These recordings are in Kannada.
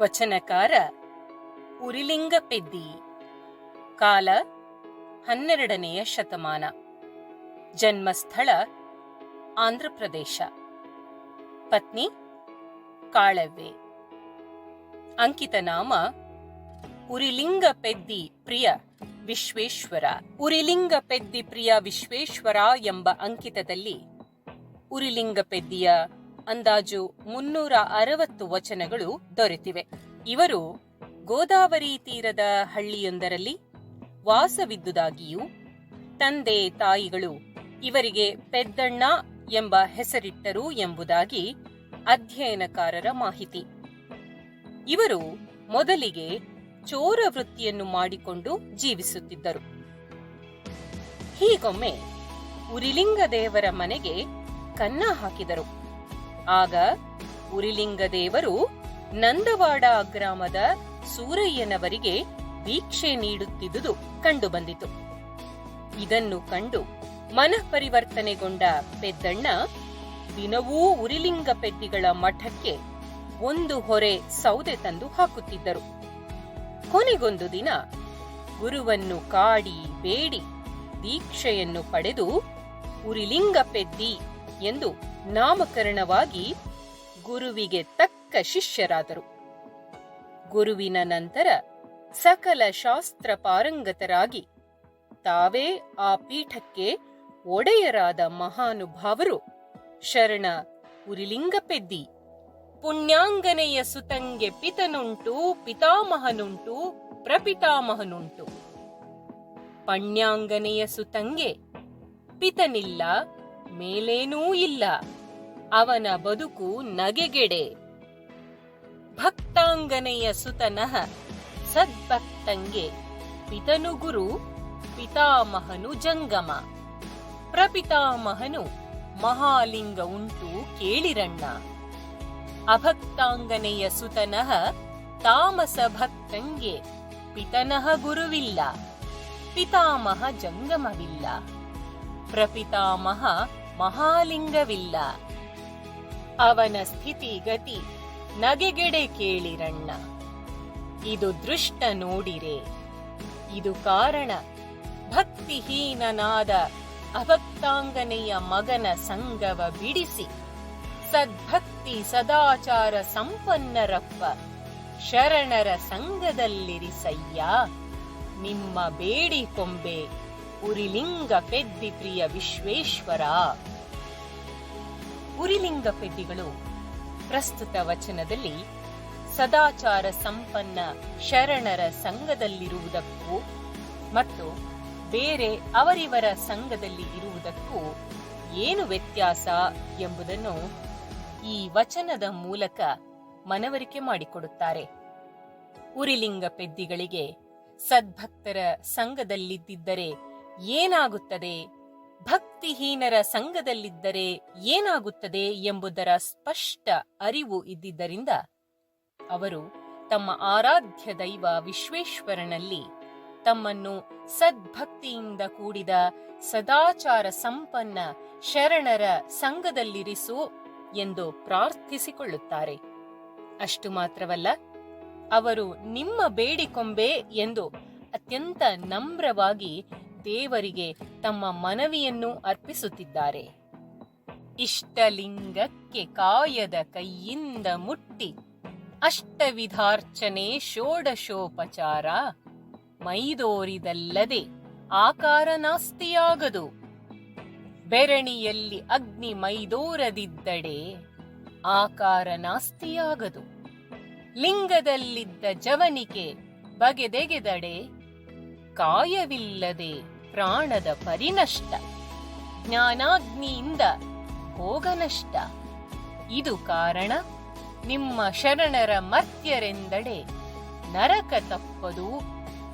ವಚನಕಾರ ಉರಿಲಿಂಗ ಪೆದ್ದಿ ಕಾಲ ಹನ್ನೆರಡನೆಯ ಶತಮಾನ. ಜನ್ಮಸ್ಥಳ ಆಂಧ್ರಪ್ರದೇಶ. ಪತ್ನಿ ಕಾಳವ್ವೆ. ಅಂಕಿತ ನಾಮ ಉರಿಲಿಂಗ ಪೆದ್ದಿ ಪ್ರಿಯ ವಿಶ್ವೇಶ್ವರ. ಉರಿಲಿಂಗ ಪೆದ್ದಿ ಪ್ರಿಯ ವಿಶ್ವೇಶ್ವರ ಎಂಬ ಅಂಕಿತದಲ್ಲಿ ಉರಿಲಿಂಗ ಪೆದ್ದಿಯ ಅಂದಾಜು ಮುನ್ನೂರ ಅರವತ್ತು ವಚನಗಳು ದೊರೆತಿವೆ. ಇವರು ಗೋದಾವರಿ ತೀರದ ಹಳ್ಳಿಯೊಂದರಲ್ಲಿ ವಾಸವಿದ್ದುದಾಗಿಯೂ ತಂದೆ ತಾಯಿಗಳು ಇವರಿಗೆ ಪೆದ್ದಣ್ಣ ಎಂಬ ಹೆಸರಿಟ್ಟರು ಎಂಬುದಾಗಿ ಅಧ್ಯಯನಕಾರರ ಮಾಹಿತಿ. ಇವರು ಮೊದಲಿಗೆ ಚೋರ ವೃತ್ತಿಯನ್ನು ಮಾಡಿಕೊಂಡು ಜೀವಿಸುತ್ತಿದ್ದರು. ಹೀಗೊಮ್ಮೆ ಉರಿಲಿಂಗದೇವರ ಮನೆಗೆ ಕನ್ನ ಹಾಕಿದರು. ಆಗ ಉರಿಲಿಂಗ ದೇವರು ನಂದವಾಡ ಗ್ರಾಮದ ಸೂರಯ್ಯನವರಿಗೆ ದೀಕ್ಷೆ ನೀಡುತ್ತಿದ್ದುದು ಕಂಡುಬಂದಿತು. ಇದನ್ನು ಕಂಡು ಮನಃಪರಿವರ್ತನೆಗೊಂಡ ಪೆದ್ದಣ್ಣ ದಿನವೂ ಉರಿಲಿಂಗ ಪೆದ್ದಿಗಳ ಮಠಕ್ಕೆ ಒಂದು ಹೊರೆ ಸೌದೆ ತಂದು ಹಾಕುತ್ತಿದ್ದರು. ಕೊನೆಗೊಂದು ದಿನ ಗುರುವನ್ನು ಕಾಡಿ ಬೇಡಿ, ದೀಕ್ಷೆಯನ್ನು ಪಡೆದು ಉರಿಲಿಂಗ ಪೆದ್ದಿ ಎಂದು ನಾಮಕರಣವಾಗಿ ಗುರುವಿಗೆ ತಕ್ಕ ಶಿಷ್ಯರಾದರು. ಗುರುವಿನ ನಂತರ ಸಕಲ ಶಾಸ್ತ್ರ ಪಾರಂಗತರಾಗಿ ತಾವೇ ಆ ಪೀಠಕ್ಕೆ ಒಡೆಯರಾದ ಮಹಾನುಭಾವರು ಶರಣ ಉರಿಲಿಂಗಪೆದ್ದಿ ಪುಣ್ಯಾಂಗನೆಯ ಸುತಂಗೆ ಪಿತನುಂಟು, ಪಿತಾಮಹನುಂಟು, ಪ್ರಪಿತಾಮಹನುಂಟು. ಪಣ್ಯಾಂಗನೆಯ ಸುತಂಗೆ ಪಿತನಿಲ್ಲ ಮೇಲೇನೂ ಇಲ್ಲ. ಅವನ ಬದುಕು ನಗೆಗೆಡೆ. ಭಕ್ತಾಂಗನೆಯ ಸುತನಃ ಸದ್ಭಕ್ತಂಗೆ ಪಿತನು ಗುರು, ಪಿತಾಮಹನು ಜಂಗಮ. ಪ್ರಪಿತಾಮಹನು ಮಹಾಲಿಂಗ ಉಂಟು ಕೇಳಿರಣ್ಣ. ಅಭಕ್ತಾಂಗನೆಯ ಸುತನಃ ತಾಮಸ ಭಕ್ತಂಗೆ ಪಿತನಃ ಗುರುವಿಲ್ಲ. ಪಿತಾಮಹ ಜಂಗಮವಿಲ್ಲ. ಪ್ರಪಿತಾಮಹ ಮಹಾಲಿಂಗವಿಲ್ಲ. ಅವನ ಸ್ಥಿತಿ ಗತಿ ನಗೆಗೆಡೆ ಕೇಳಿರಣ್ಣ. ಇದು ದೃಷ್ಟ ನೋಡಿರೆ. ಇದು ಕಾರಣ ಭಕ್ತಿಹೀನನಾದ ಅಭಕ್ತಾಂಗನೆಯ ಮಗನ ಸಂಗವ ಬಿಡಿಸಿ. ಸದ್ಭಕ್ತಿ ಸದಾಚಾರ ಸಂಪನ್ನರಪ್ಪ, ಶರಣರ ಸಂಗದಲ್ಲಿರಿಸಯ್ಯ ನಿಮ್ಮ ಬೇಡಿ ಕೊಂಬೆ ಉರಿಲಿಂಗ ಪೆದ್ದಿ ಪ್ರಿಯ ವಿಶ್ವೇಶ್ವರ. ಉರಿಲಿಂಗ ಪೆದ್ದಿಗಳು ಪ್ರಸ್ತುತ ವಚನದಲ್ಲಿ ಸದಾಚಾರ ಸಂಪನ್ನ ಶರಣರ ಸಂಘದಲ್ಲಿರುವುದಕ್ಕೂ ಮತ್ತು ಬೇರೆ ಅವರಿವರ ಸಂಘದಲ್ಲಿ ಇರುವುದಕ್ಕೂ ಏನು ವ್ಯತ್ಯಾಸ ಎಂಬುದನ್ನು ಈ ವಚನದ ಮೂಲಕ ಮನವರಿಕೆ ಮಾಡಿಕೊಡುತ್ತಾರೆ. ಉರಿಲಿಂಗ ಪೆದ್ದಿಗಳಿಗೆ ಸದ್ಭಕ್ತರ ಸಂಘದಲ್ಲಿದ್ದರೆ ಏನಾಗುತ್ತದೆ? ಭಕ್ತಿಹೀನರ ಸಂಘದಲ್ಲಿದ್ದರೆ ಏನಾಗುತ್ತದೆ ಎಂಬುದರ ಸ್ಪಷ್ಟ ಅರಿವು ಇದ್ದಿದ್ದರಿಂದ ಅವರು ತಮ್ಮ ಆರಾಧ್ಯ ದೈವ ವಿಶ್ವೇಶ್ವರನಲ್ಲಿ ತಮ್ಮನ್ನು ಸದ್ಭಕ್ತಿಯಿಂದ ಕೂಡಿದ ಸದಾಚಾರ ಸಂಪನ್ನ ಶರಣರ ಸಂಘದಲ್ಲಿರಿಸು ಎಂದು ಪ್ರಾರ್ಥಿಸಿಕೊಳ್ಳುತ್ತಾರೆ. ಅಷ್ಟು ಮಾತ್ರವಲ್ಲ, ಅವರು ನಿಮ್ಮ ಬೇಡಿಕೊಂಬೆ ಎಂದು ಅತ್ಯಂತ ನಮ್ರವಾಗಿ ದೇವರಿಗೆ ತಮ್ಮ ಮನವಿಯನ್ನು ಅರ್ಪಿಸುತ್ತಿದ್ದಾರೆ. ಇಷ್ಟಲಿಂಗಕ್ಕೆ ಕಾಯದ ಕೈಯಿಂದ ಮುಟ್ಟಿ, ಅಷ್ಟವಿಧಾರ್ಚನೆ ಷೋಡಶೋಪಚಾರ, ಮೈದೋರಿದಲ್ಲದೆ ಆಕಾರ ನಾಸ್ತಿಯಾಗದು. ಬೆರಣಿಯಲ್ಲಿ ಅಗ್ನಿ ಮೈದೋರದಿದ್ದಡೆ ಆಕಾರ ನಾಸ್ತಿಯಾಗದು. ಲಿಂಗದಲ್ಲಿದ್ದ ಜವನಿಕೆ ಬಗೆದೆಗೆದಡೆ ಕಾಯವಿಲ್ಲದೆ ಪ್ರಾಣದ ಪರಿನಷ್ಟ, ಜ್ಞಾನಾಗ್ನಿಯಿಂದ ಭೋಗನಷ್ಟ. ಇದು ಕಾರಣ ನಿಮ್ಮ ಶರಣರ ಮರ್ತ್ಯರೆಂದಡೆ ನರಕ ತಪ್ಪದು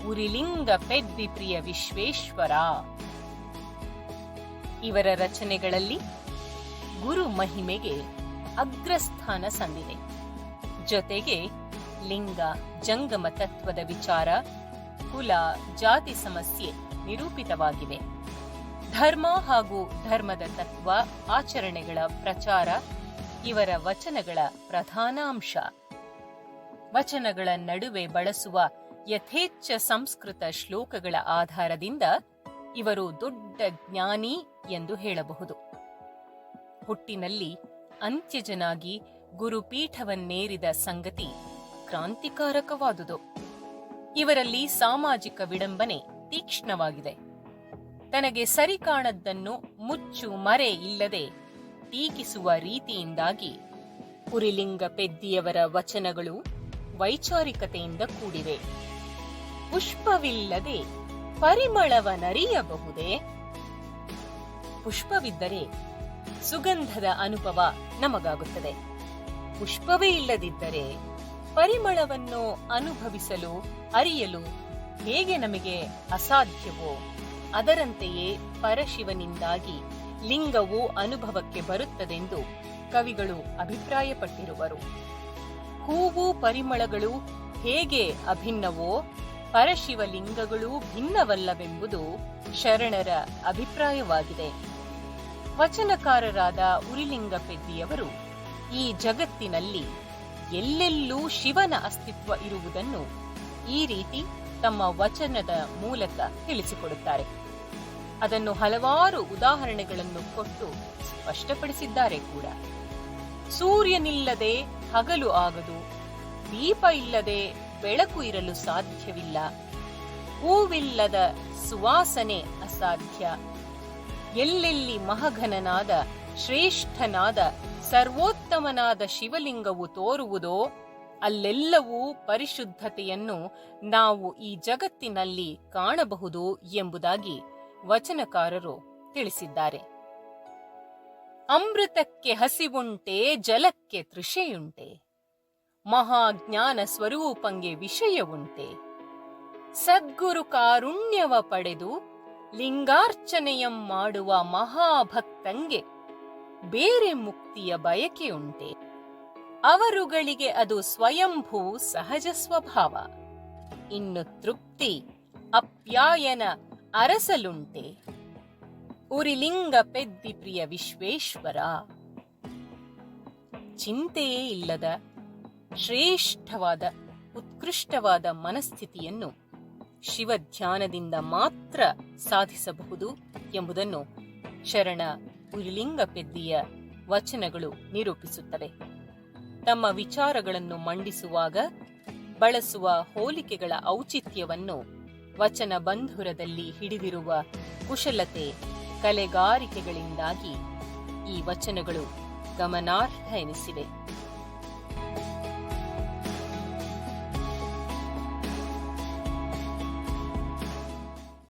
ಉರಿಲಿಂಗ ಪೆದ್ದಿ ಪ್ರಿಯ ವಿಶ್ವೇಶ್ವರ. ಇವರ ರಚನೆಗಳಲ್ಲಿ ಗುರು ಮಹಿಮೆಗೆ ಅಗ್ರಸ್ಥಾನ ಸಂದಿದೆ. ಜೊತೆಗೆ ಲಿಂಗ, ಜಂಗಮ ತತ್ವದ ವಿಚಾರ, ಕುಲ, ಜಾತಿ ಸಮಸ್ಯೆ ನಿರೂಪಿತವಾಗಿವೆ. ಧರ್ಮ ಹಾಗೂ ಧರ್ಮದ ತತ್ವ, ಆಚರಣೆಗಳ ಪ್ರಚಾರ, ಇವರ ವಚನಗಳ ಪ್ರಧಾನ ಅಂಶ ವಚನಗಳ ನಡುವೆ ಬಳಸುವ ಯಥೇಚ್ಛ ಸಂಸ್ಕೃತ ಶ್ಲೋಕಗಳ ಆಧಾರದಿಂದ ಇವರು ದೊಡ್ಡ ಜ್ಞಾನಿ ಎಂದು ಹೇಳಬಹುದು. ಹುಟ್ಟಿನಲ್ಲಿ ಅಂತ್ಯಜನಾಗಿ ಗುರುಪೀಠವನ್ನೇರಿದ ಸಂಗತಿ ಕ್ರಾಂತಿಕಾರಕವಾದುದು. ಇವರಲ್ಲಿ ಸಾಮಾಜಿಕ ವಿಡಂಬನೆ ತೀಕ್ಷ್ಣವಾಗಿದೆ. ತನಗೆ ಸರಿ ಕಾಣದ್ದನ್ನು ಮುಚ್ಚು ಮರೆ ಇಲ್ಲದೆ ಟೀಕಿಸುವ ರೀತಿಯಿಂದಾಗಿ ಪುರಿಲಿಂಗ ಪೆದ್ದಿಯವರ ವಚನಗಳು ವೈಚಾರಿಕತೆಯಿಂದ ಕೂಡಿವೆ. ಪುಷ್ಪವಿಲ್ಲದೆ ಪರಿಮಳವನರಿಯಬಹುದೇ? ಪುಷ್ಪವಿದ್ದರೆ ಸುಗಂಧದ ಅನುಭವ ನಮಗಾಗುತ್ತದೆ. ಪುಷ್ಪವೇ ಇಲ್ಲದಿದ್ದರೆ ಪರಿಮಳವನ್ನು ಅನುಭವಿಸಲು, ಅರಿಯಲು ಹೇಗೆ ನಮಗೆ ಅಸಾಧ್ಯವೋ, ಅದರಂತೆಯೇ ಪರಶಿವನಿಂದಾಗಿ ಲಿಂಗವು ಅನುಭವಕ್ಕೆ ಬರುತ್ತದೆಂದು ಕವಿಗಳು ಅಭಿಪ್ರಾಯಪಟ್ಟಿರುವರು. ಹೂವು ಪರಿಮಳಗಳು ಹೇಗೆ ಅಭಿನ್ನವೋ, ಪರಶಿವಲಿಂಗಗಳೂ ಭಿನ್ನವಲ್ಲವೆಂಬುದು ಶರಣರ ಅಭಿಪ್ರಾಯವಾಗಿದೆ. ವಚನಕಾರರಾದ ಉರಿಲಿಂಗ ಪೆದ್ದಿಯವರು ಈ ಜಗತ್ತಿನಲ್ಲಿ ಎಲ್ಲೆಲ್ಲೂ ಶಿವನ ಅಸ್ತಿತ್ವ ಇರುವುದನ್ನು ಈ ರೀತಿ ತಮ್ಮ ವಚನದ ಮೂಲಕ ತಿಳಿಸಿಕೊಡುತ್ತಾರೆ. ಅದನ್ನು ಹಲವಾರು ಉದಾಹರಣೆಗಳನ್ನು ಕೊಟ್ಟು ಸ್ಪಷ್ಟಪಡಿಸಿದ್ದಾರೆ ಕೂಡ. ಸೂರ್ಯನಿಲ್ಲದೆ ಹಗಲು ಆಗದು, ದೀಪ ಇಲ್ಲದೆ ಬೆಳಕು ಇರಲು ಸಾಧ್ಯವಿಲ್ಲ, ಹೂವಿಲ್ಲದ ಸುವಾಸನೆ ಅಸಾಧ್ಯ, ಎಲ್ಲೆಲ್ಲಿ ಮಹಘನನಾದ ಶ್ರೇಷ್ಠನಾದ ಸರ್ವೋತ್ತಮನಾದ ಶಿವಲಿಂಗವು ತೋರುವುದೋ ಅಲ್ಲೆಲ್ಲವೂ ಪರಿಶುದ್ಧತೆಯನ್ನು ನಾವು ಈ ಜಗತ್ತಿನಲ್ಲಿ ಕಾಣಬಹುದು ಎಂಬುದಾಗಿ ವಚನಕಾರರು ತಿಳಿಸಿದ್ದಾರೆ. ಅಮೃತಕ್ಕೆ ಹಸಿವುಂಟೆ, ಜಲಕ್ಕೆ ತೃಷೆಯುಂಟೆ. ಮಹಾಜ್ಞಾನ ಸ್ವರೂಪಂಗೆ ವಿಷಯವುಂಟೆ. ಸದ್ಗುರು ಕಾರುಣ್ಯವ ಪಡೆದು ಲಿಂಗಾರ್ಚನೆಯಂ ಮಾಡುವ ಮಹಾಭಕ್ತಂಗೆ ಬೇರೆ ಮುಕ್ತಿಯ ಬಯಕೆಯುಂಟೆ. ಅವರುಗಳಿಗೆ ಅದು ಸ್ವಯಂಭೂ ಸಹಜ ಸ್ವಭಾವ. ಇನ್ನು ತೃಪ್ತಿ, ಅಪ್ಯಾಯನ ಅರಸಲುಂಟೆ. ಉರಿಲಿಂಗ ಪೆದ್ದಿ ಪ್ರಿಯ ವಿಶ್ವೇಶ್ವರ. ಚಿಂತೆಯೇ ಇಲ್ಲದ ಶ್ರೇಷ್ಠವಾದ, ಉತ್ಕೃಷ್ಟವಾದ ಮನಸ್ಥಿತಿಯನ್ನು ಶಿವಧ್ಯಾನದಿಂದ ಮಾತ್ರ ಸಾಧಿಸಬಹುದು ಎಂಬುದನ್ನು ಶರಣ ಉರಿಲಿಂಗ ಪೆದ್ದಿಯ ವಚನಗಳು ನಿರೂಪಿಸುತ್ತವೆ. ತಮ್ಮ ವಿಚಾರಗಳನ್ನು ಮಂಡಿಸುವಾಗ, ಬಳಸುವ ಹೋಲಿಕೆಗಳ ಔಚಿತ್ಯವನ್ನು ವಚನ ಬಂಧುರದಲ್ಲಿ ಹಿಡಿದಿರುವ ಕುಶಲತೆ ಕಲೆಗಾರಿಕೆಗಳಿಂದಾಗಿ ಈ ವಚನಗಳು ಗಮನಾರ್ಹ ಎನಿಸಿವೆ.